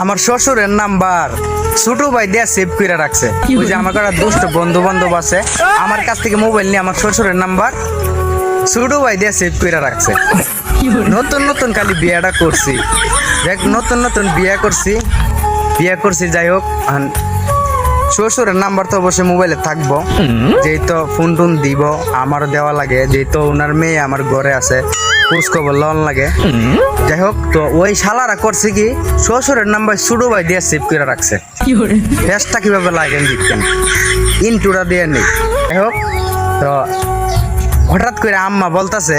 আমার শ্বশুরের নাম্বার ছোট ভাই দিয়া সেভ করে রাখছে। ওই যে আমার কাছে দুষ্ট বন্ধু বান্ধব আছে আমার কাছ থেকে মোবাইল নিয়ে আমার শ্বশুরের নাম্বার ছোট ভাই দিয়া সেভ করে রাখছে। নতুন নতুন খালি বিয়েটা করছি। দেখ নতুন নতুন বিয়ে করছি। বিয়ে করছি যাই হোক শ্বশুরের নাম্বার তো অবশ্যই মোবাইলে থাকব। যেই তো ফোন টোন দিব আমারও দেওয়া লাগে। যেই তো ওনার মেয়ে আমার ঘরে আছে খোঁজ খবর লন লাগে। যাই হোক তো ওই শালারা করছে কি শ্বশুরের নাম্বার সুডো ভাই দিয়ে সেভ করে রাখছে। ফেসটা কীভাবে লাগে দিচ্ছেন ইনটুরা দিয়ে নেই। যাই হোক তো হঠাৎ করে আম্মা বলতাছে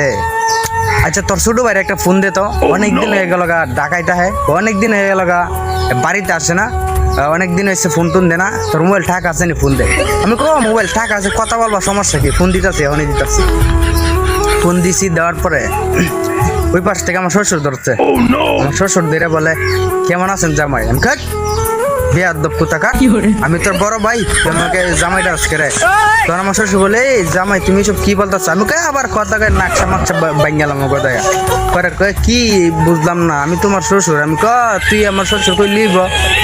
আচ্ছা তোর ছোট ভাইয়ের একটা ফোন দে তো। অনেক দিন হয়ে গেল গা ঢাকাইতে হয় অনেক দিন হয়ে গেল গা বাড়িতে আসে না। অনেক দিন হয়েছে ফোন টোন দে না। তোর মোবাইল ঠাক আছে নি? ফোন দে। আমি কো মোবাইল ঠাক আছে কথা বলবা সমস্যা কি? ফোন দিতেছি অনেক দিতেছি। ফোন দিছি দেওয়ার পরে ওই পাশ থেকে আমার শ্বশুর ধরছে। আমার শ্বশুর ধরে বলে কেমন আছেন জামাই? আমি দপ্প টাকা আমি তোর বড় ভাই তোমাকে জামাইটা আজকে রে। তখন আমার শ্বশুর বলে এই জামাই তুমি সব কি বলতেছ? আমি কই আবার কথা কয়ে নাকশা মাকশা বাঙ্গালাম কথা করে কয়ে কি বুঝলাম না আমি তোমার শ্বশুর। আমি ক তুই আমার শ্বশুর কই লিব?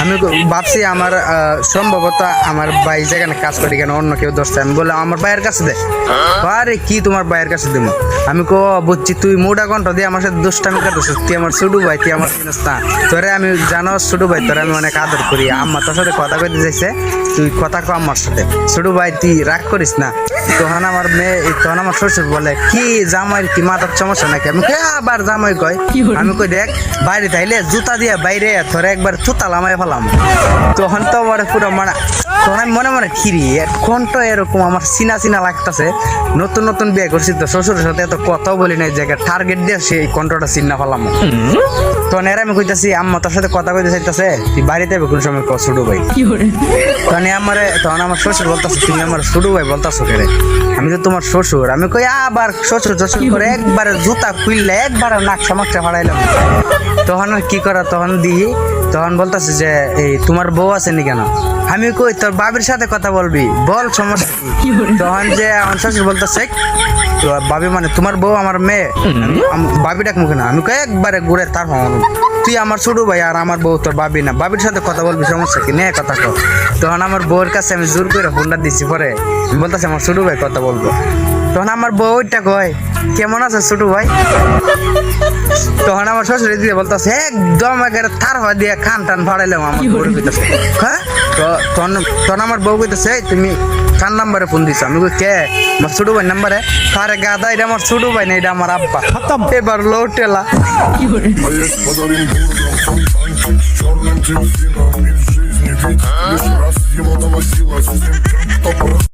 আমি ভাবছি আমার আহ, সম্ভবত আমার ভাই যেখানে কাজ করি কেন অন্য কেউ ধরছে। আমি বললাম আমার ভাইয়ের কাছে দে। আরে কি তোমার ভাইয়ের কাছে দিব? আমি কো বুঝছি তুই মোটা কণ্ঠ দিয়ে আমার সাথে দুষ্টামি কাটছিস তুই আমার ছোট ভাই তুই আমার চিনিস না তোরে আমি জানো ছোট ভাই তোরে আমি অনেক আদর করি। আম্মা তোর সাথে কথা কইতে চাইছে তুই কথা কো আমার সাথে। ছোট ভাই তুই রাগ করিস না? তখন আমার মেয়ে তখন আমার শ্বশুর বলে কি জামাই কি মাথার সমস্যা নাকি? আমি কই আবার জামাই কয়। আমি কই দেখ বাইরে তাইলে জুতা দিয়ে বাইরে তোর একবার চুতা লামাই ফেলাম। তখন তো আমার পুরো মানে তখন আমি মনে মনে খিরি কণ্ঠ এরকম আমার চিনা চিনা লাগতেছে। নতুন নতুন বিয়ে করছি তো শ্বশুরের সাথে এত কথাও বলি নাই জায়গায় টার্গেট দিয়ে সেই কণ্ঠটা চিন্না ফেলাম তখন এর আমি কইতাছি আম্মা তোর সাথে কথা কইতে চাইতেছে তুই বাড়িতে যাবে কোন সময় ক ছোট ভাই। তখন আমার তখন আমার শ্বশুর বলতাছে তুমি আমার ছোট ভাই বলতাছো কে রে আমি তো তোমার শ্বশুর আমি কই আবার শ্বশুর শ্বশুর করে একবারে জুতা খুললে একবারে নাক মাকশা ফাড়াইলাম। তখন আর কি করা তখন দিই তখন বলতাছে যে এই তোমার বউ আছে নি কেন? আমি কই তোর বাবির সাথে কথা বলবি বল সমস্যা কি? তখন যে আমার শ্বশুর বলতেছে তো বাবি মানে তোমার বউ আমার মেয়ে বাবি ডাক মুখে না আমি একবারে ঘুরে তার তুই আমার ছোট ভাই আর আমার বউ তোর বাবি না বাবির সাথে কথা বলবি সমস্যা কি? নে কথা কর তখন আমার বউয়ের কাছে আমি জোর করে ফোনটা দিছি পরে বলতেছি আমার ছোট ভাই কথা বলব। তখন আমার বউ ওইটা কয় কেমন আছে ছোটু ভাই? তখন আমার শ্বশুরে দিয়ে বলতেছে একদম একেবারে থার হওয়া দিয়ে খান টান ভাড়াইলাম আমার বউর কইতেছে। হ্যাঁ? তো তখন তখন আমার বউ কইতেছে তুমি কার নাম্বারে ফোন দিছো? আমি কই কে? আমার ছোট ভাই নাম্বারে। কারে গাদা এটা আমার ছোট ভাই না এটা আমার আব্বা। এবার লো টেলা কি